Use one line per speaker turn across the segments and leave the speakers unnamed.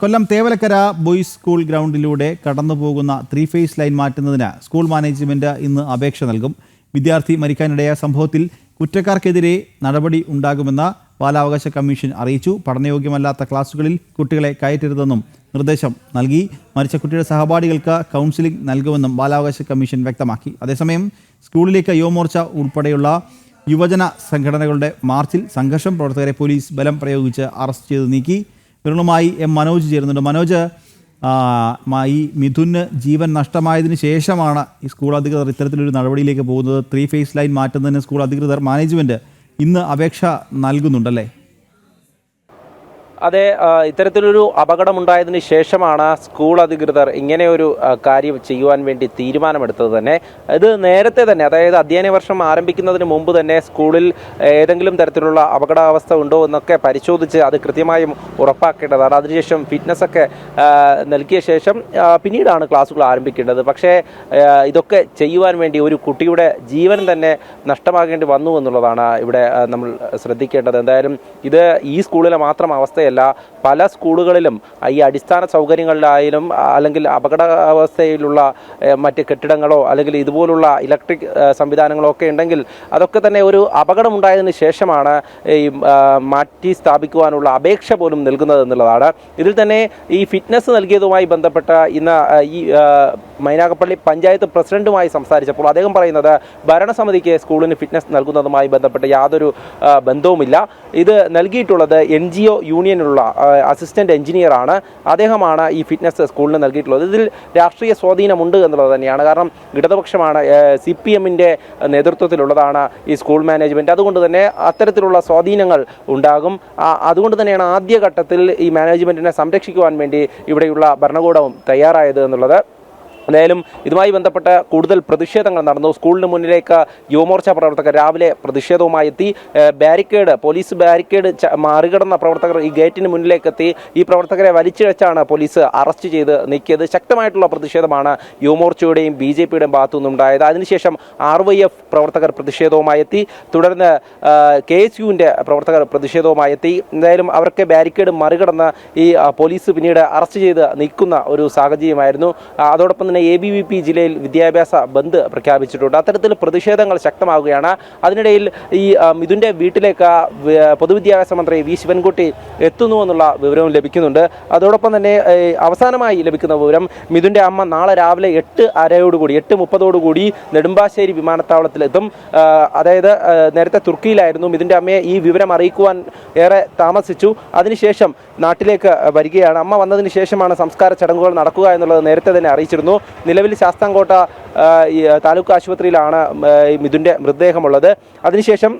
കൊല്ലം Thevalakkara boys school ഗ്രൗണ്ടിലൂടെ കടന്നുപോകുന്ന three phase line മാറ്റുന്നതിന് സ്കൂൾ മാനേജ്മെന്റ് ഇന്ന് അപേക്ഷ നൽകും. വിദ്യാർത്ഥി മരിക്കാനിടയായ സംഭവത്തിൽ കുറ്റക്കാർക്കെതിരെ നടപടി ഉണ്ടാകുമെന്ന് ബാലാവകാശ കമ്മീഷൻ അറിയിച്ചു. പഠനയോഗ്യമല്ലാത്ത ക്ലാസുകളിൽ കുട്ടികളെ കയറ്റരുതെന്നും നിർദ്ദേശം നൽകി. മരിച്ച കുട്ടിയുടെ സഹപാഠികൾക്ക് കൗൺസിലിംഗ് നൽകുമെന്നും ബാലാവകാശ കമ്മീഷൻ വ്യക്തമാക്കി. അതേസമയം സ്കൂളിലേക്ക് യുവമോർച്ച ഉൾപ്പെടെയുള്ള യുവജന സംഘടനകളുടെ മാർച്ചിൽ സംഘർഷം പ്രവർത്തകരെ പോലീസ് ബലം പ്രയോഗിച്ച് അറസ്റ്റ് ചെയ്ത് നീക്കി. വിവരങ്ങളുമായി എം മനോജ് ചേരുന്നുണ്ട്. മനോജ് ഈ മിഥുന് ജീവൻ നഷ്ടമായതിന് ശേഷമാണ് ഈ സ്കൂൾ അധികൃതർ ഇത്തരത്തിലൊരു നടപടിയിലേക്ക് പോകുന്നത്. ത്രീ ഫേസ് ലൈൻ മാറ്റുന്നതിന് സ്കൂൾ അധികൃതർ മാനേജ്മെന്റ് ഇന്ന് അപേക്ഷ നൽകുന്നുണ്ടല്ലേ?
അതെ ഇത്തരത്തിലൊരു അപകടമുണ്ടായതിനു ശേഷമാണ് സ്കൂൾ അധികൃതർ ഇങ്ങനെ ഒരു ആ, കാര്യം ചെയ്യുവാൻ വേണ്ടി തീരുമാനമെടുത്തത് തന്നെ. ഇത് നേരത്തെ തന്നെ അതായത് അധ്യയന വർഷം ആരംഭിക്കുന്നതിന് മുമ്പ് തന്നെ സ്കൂളിൽ ഏതെങ്കിലും തരത്തിലുള്ള അപകടാവസ്ഥ ഉണ്ടോ എന്നൊക്കെ പരിശോധിച്ച് അത് കൃത്യമായും ഉറപ്പാക്കേണ്ടതാണ്. അതിനുശേഷം ഫിറ്റ്നസ് ഒക്കെ നൽകിയ ശേഷം പിന്നീടാണ് ക്ലാസ്സുകൾ ആരംഭിക്കേണ്ടത്. പക്ഷേ ഇതൊക്കെ ചെയ്യുവാൻ വേണ്ടി ഒരു കുട്ടിയുടെ ജീവൻ തന്നെ നഷ്ടമാകേണ്ടി വന്നു എന്നുള്ളതാണ് ഇവിടെ നമ്മൾ ശ്രദ്ധിക്കേണ്ടത്. എന്തായാലും ഇത് ഈ സ്കൂളിലെ മാത്രം അവസ്ഥയല്ല പല സ്കൂളുകളിലും ഈ അടിസ്ഥാന സൗകര്യങ്ങളിലായാലും അല്ലെങ്കിൽ അപകടാവസ്ഥയിലുള്ള മറ്റ് കെട്ടിടങ്ങളോ അല്ലെങ്കിൽ ഇതുപോലുള്ള ഇലക്ട്രിക് സംവിധാനങ്ങളോ ഒക്കെ ഉണ്ടെങ്കിൽ അതൊക്കെ തന്നെ ഒരു അപകടമുണ്ടായതിനു ശേഷമാണ് ഈ മാറ്റി സ്ഥാപിക്കുവാനുള്ള അപേക്ഷ പോലും നൽകുന്നത് എന്നുള്ളതാണ്. ഇതിൽ തന്നെ ഈ ഫിറ്റ്നസ് നൽകിയതുമായി ബന്ധപ്പെട്ട ഇന്ന് ഈ മൈനാകപ്പള്ളി പഞ്ചായത്ത് പ്രസിഡന്റുമായി സംസാരിച്ചപ്പോൾ അദ്ദേഹം പറയുന്നത് ഭരണസമിതിക്ക് സ്കൂളിന് ഫിറ്റ്നസ് നൽകുന്നതുമായി ബന്ധപ്പെട്ട് യാതൊരു ബന്ധവുമില്ല. ഇത് നൽകിയിട്ടുള്ളത് എൻ ജി ഒ യൂണിയനിലുള്ള ആ, അസിസ്റ്റന്റ് എഞ്ചിനീയറാണ് അദ്ദേഹമാണ് ഈ ഫിറ്റ്നസ് സ്കൂളിന് നൽകിയിട്ടുള്ളത്. ഇതിൽ രാഷ്ട്രീയ സ്വാധീനമുണ്ട് എന്നുള്ളത് തന്നെയാണ്. കാരണം ഇടതുപക്ഷമാണ് സി പി എമ്മിന്റെ നേതൃത്വത്തിലുള്ളതാണ് ഈ സ്കൂൾ മാനേജ്മെന്റ് അതുകൊണ്ട് തന്നെ അത്തരത്തിലുള്ള സ്വാധീനങ്ങൾ ഉണ്ടാകും. അതുകൊണ്ട് തന്നെയാണ് ആദ്യഘട്ടത്തിൽ ഈ മാനേജ്മെന്റിനെ സംരക്ഷിക്കുവാൻ വേണ്ടി ഇവിടെയുള്ള ഭരണകൂടവും തയ്യാറായത് എന്നുള്ളത്. എന്തായാലും ഇതുമായി ബന്ധപ്പെട്ട കൂടുതൽ പ്രതിഷേധങ്ങൾ നടന്നു. സ്കൂളിന് മുന്നിലേക്ക് യുവമോർച്ച പ്രവർത്തകർ രാവിലെ പ്രതിഷേധവുമായി എത്തി. ബാരിക്കേഡ് പോലീസ് ബാരിക്കേഡ് മറികടന്ന പ്രവർത്തകർ ഈ ഗേറ്റിന് മുന്നിലേക്ക് എത്തി. ഈ പ്രവർത്തകരെ വലിച്ചിഴച്ചാണ് പോലീസ് അറസ്റ്റ് ചെയ്ത് നീക്കിയത്. ശക്തമായിട്ടുള്ള പ്രതിഷേധമാണ് യുവമോർച്ചയുടെയും ബി ജെ പിയുടെയും ഭാഗത്തു നിന്നുണ്ടായത്. അതിനുശേഷം ആർ വൈ എഫ് പ്രവർത്തകർ പ്രതിഷേധവുമായി എത്തി. തുടർന്ന് കെ എസ് യുവിന്റെ പ്രവർത്തകർ പ്രതിഷേധവുമായി എത്തി. എന്തായാലും അവർക്ക് ബാരിക്കേഡ് മറികടന്ന് ഈ പോലീസ് പിന്നീട് അറസ്റ്റ് ചെയ്ത് നീക്കുന്ന ഒരു സാഹചര്യമായിരുന്നു. അതോടൊപ്പം തന്നെ എ ബി വി പി ജില്ലയിൽ വിദ്യാഭ്യാസ ബന്ദ് പ്രഖ്യാപിച്ചിട്ടുണ്ട്. അത്തരത്തിൽ പ്രതിഷേധങ്ങൾ ശക്തമാവുകയാണ്. അതിനിടയിൽ ഈ മിഥുന്റെ വീട്ടിലേക്ക് പൊതുവിദ്യാഭ്യാസ മന്ത്രി വി ശിവൻകുട്ടി എത്തുന്നു എന്നുള്ള വിവരവും ലഭിക്കുന്നുണ്ട്. അതോടൊപ്പം തന്നെ അവസാനമായി ലഭിക്കുന്ന വിവരം മിഥുന്റെ അമ്മ നാളെ രാവിലെ എട്ട് അരയോടുകൂടി എട്ട് മുപ്പതോടുകൂടി നെടുമ്പാശ്ശേരി വിമാനത്താവളത്തിലെത്തും അതായത് നേരത്തെ തുർക്കിയിലായിരുന്നു. മിഥുന്റെ അമ്മയെ ഈ വിവരം അറിയിക്കുവാൻ ഏറെ താമസിച്ചു. അതിനുശേഷം നാട്ടിലേക്ക് വരികയാണ്. അമ്മ വന്നതിന് ശേഷമാണ് സംസ്കാര ചടങ്ങുകൾ നടക്കുക എന്നുള്ളത് നേരത്തെ തന്നെ അറിയിച്ചിരുന്നു. നിലവിൽ ശാസ്താംകോട്ട താലൂക്ക് ആശുപത്രിയിലാണ് മിഥുന്റെ മൃതദേഹമുള്ളത്. അതിനുശേഷം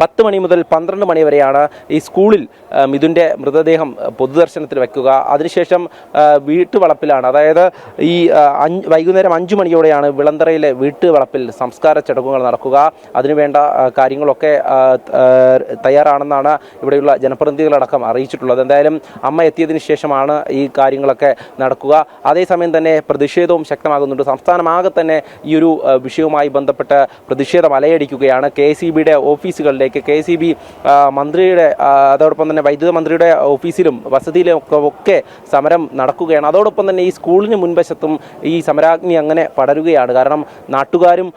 പത്ത് മണി മുതൽ പന്ത്രണ്ട് മണി വരെയാണ് ഈ സ്കൂളിൽ മിഥുന്റെ മൃതദേഹം പൊതുദർശനത്തിന് വെക്കുക. അതിനുശേഷം വീട്ടുവളപ്പിലാണ്. അതായത് ഈ വൈകുന്നേരം അഞ്ചു മണിയോടെയാണ് വിളന്തറയിലെ വീട്ടുവളപ്പിൽ സംസ്കാര ചടങ്ങുകൾ നടക്കുക. അതിനുവേണ്ട കാര്യങ്ങളൊക്കെ തയ്യാറാണെന്നാണ് ഇവിടെയുള്ള ജനപ്രതിനിധികളടക്കം അറിയിച്ചിട്ടുള്ളത്. എന്തായാലും അമ്മ എത്തിയതിനു ശേഷമാണ് ഈ കാര്യങ്ങളൊക്കെ നടക്കുക. അതേസമയം തന്നെ പ്രതിഷേധവും ശക്തമാകുന്നുണ്ട്. സംസ്ഥാനമാകെ തന്നെ ഈ ഒരു വിഷയവുമായി ബന്ധപ്പെട്ട് പ്രതിഷേധം അലയടിക്കുകയാണ്. കെ സി ബിയുടെ കെ സി ബി മന്ത്രിയുടെ അതോടൊപ്പം തന്നെ വൈദ്യുത മന്ത്രിയുടെ ഓഫീസിലും വസതിയിലും ഒക്കെ സമരം നടക്കുകയാണ്. അതോടൊപ്പം തന്നെ ഈ സ്കൂളിന് മുൻവശത്തും ഈ സമരാഗ്നി അങ്ങനെ പടരുകയാണ്. കാരണം നാട്ടുകാരും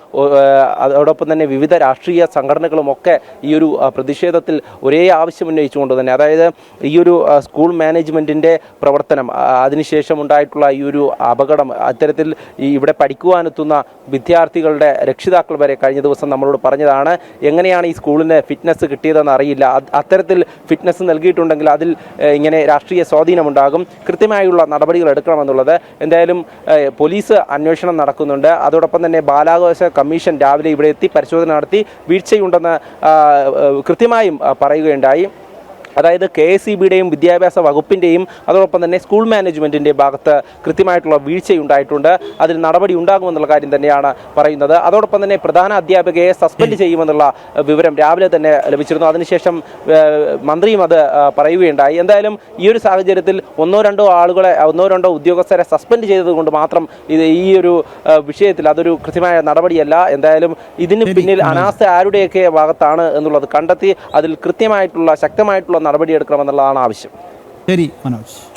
അതോടൊപ്പം തന്നെ വിവിധ രാഷ്ട്രീയ സംഘടനകളും ഒക്കെ ഈ ഒരു പ്രതിഷേധത്തിൽ ഒരേ ആവശ്യം ഉന്നയിച്ചുകൊണ്ട് തന്നെ അതായത് ഈ ഒരു സ്കൂൾ മാനേജ്മെന്റിന്റെ പ്രവർത്തനം അതിനുശേഷം ഉണ്ടായിട്ടുള്ള ഈ ഒരു അപകടം അത്തരത്തിൽ ഈ ഇവിടെ പഠിക്കുവാനെത്തുന്ന വിദ്യാർത്ഥികളുടെ രക്ഷിതാക്കൾ വരെ കഴിഞ്ഞ ദിവസം നമ്മളോട് പറഞ്ഞതാണ് എങ്ങനെയാണ് ഈ സ്കൂളിന് ഫിറ്റ്നസ് കിട്ടിയതെന്ന് അറിയില്ല. അത്തരത്തിൽ ഫിറ്റ്നസ് നൽകിയിട്ടുണ്ടെങ്കിൽ അതിൽ ഇങ്ങനെ രാഷ്ട്രീയ സ്വാധീനമുണ്ടാകും. കൃത്യമായുള്ള നടപടികൾ എടുക്കണമെന്നുള്ളത് എന്തായാലും പോലീസ് അന്വേഷണം നടക്കുന്നുണ്ട്. അതോടൊപ്പം തന്നെ ബാലാവകാശ കമ്മീഷൻ രാവിലെ ഇവിടെ എത്തി പരിശോധന നടത്തി. വീഴ്ചയുണ്ടെന്ന് കൃത്യമായും പറയുകയുണ്ടായി. അതായത് കെ എസ് ഇ ബിയുടെയും വിദ്യാഭ്യാസ വകുപ്പിന്റെയും അതോടൊപ്പം തന്നെ സ്കൂൾ മാനേജ്മെന്റിന്റെ ഭാഗത്ത് കൃത്യമായിട്ടുള്ള വീഴ്ചയുണ്ടായിട്ടുണ്ട്. അതിൽ നടപടി ഉണ്ടാകുമെന്നുള്ള കാര്യം തന്നെയാണ് പറയുന്നത്. അതോടൊപ്പം തന്നെ പ്രധാന അധ്യാപികയെ സസ്പെൻഡ് ചെയ്യുമെന്നുള്ള വിവരം രാവിലെ തന്നെ ലഭിച്ചിരുന്നു. അതിനുശേഷം മന്ത്രിയും അത് പറയുകയുണ്ടായി. എന്തായാലും ഈ ഒരു സാഹചര്യത്തിൽ ഒന്നോ രണ്ടോ ആളുകളെ ഒന്നോ രണ്ടോ ഉദ്യോഗസ്ഥരെ സസ്പെൻഡ് ചെയ്തതുകൊണ്ട് മാത്രം ഇത് ഈ ഒരു വിഷയത്തിൽ അതൊരു കൃത്യമായ നടപടിയല്ല. എന്തായാലും ഇതിന് പിന്നിൽ. അനാസ്ഥ ആരുടെയൊക്കെ ഭാഗത്താണ് എന്നുള്ളത് കണ്ടെത്തി അതിൽ കൃത്യമായിട്ടുള്ള ശക്തമായിട്ടുള്ള നടപടിയെടുക്കണമെന്നുള്ളതാണ് ആവശ്യം.
ശരി മനോജ്.